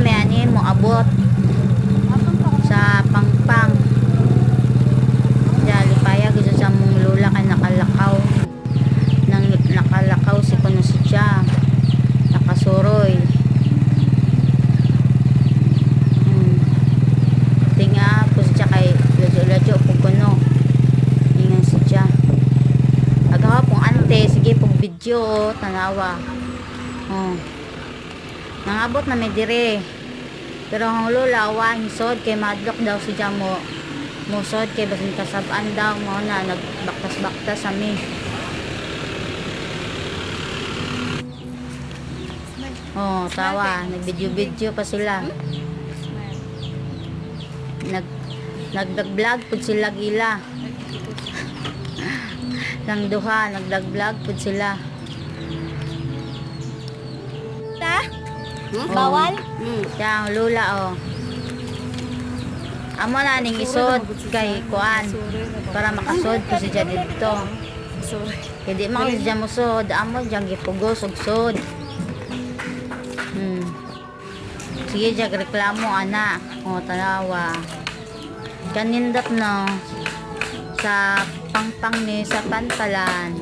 kami ani mo abot sa pangpang. Dali paya gisa sa mong lula kay nakalakaw. Nang nakalakaw si kuno si siya nakasuroy. Hmm. tinga ko siya kay lajo lajo pug kuno. Ingan si siya agahapon ante sige pug video tanawa. Oh. Nangabot na may dire. Pero ang lola wa hisod kay madlok daw si Jamo. Musod kay basin kasabaan daw mo na nagbaktas-baktas ami. Oh, tawa, nag-video-video pa sila. Nag nagdag-vlog pud sila gila. Lang duha, nagdag-vlog pud sila. Oh. Bawal? Hmm, siya ang lula oh. Amo na ning isod kay kuan para makasod ko si siya dito. Kaya di man siya musod, amo diyang gipugos og sod. Hmm. Sige jag reklamo ana. O tanawa. Kanindot no sa pangpang ni sa pantalan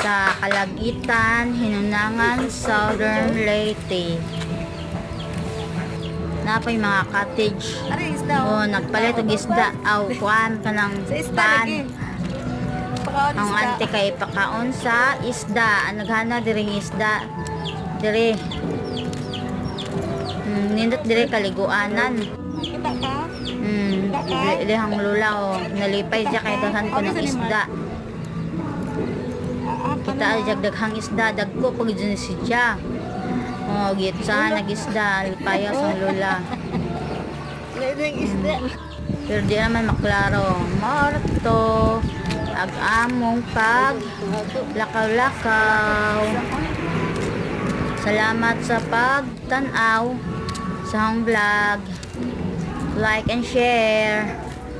sa Kalagitan, Hinunangan, Southern Leyte. Napay mga cottage. Ano yung isda? Oh, nagpalit og isda. Aw, kuan ka ng pan. Ang ante kay pakaon sa isda. Ang Naghana diring isda. Dire. Hmm, nindot dire kaliguanan. Kita ka? Hmm, ilihang lula o. Nalipay siya kay dahan ko ng isda. Kita ay daghang isda. Dagko pag dyan si siya. Oh, gitsa nag-isda. Lipaya sa lula. Yung isda. Pero di naman maklaro. Marto. Ag-among pag lakaw-lakaw. Salamat sa pagtanaw sa vlog. Like and share.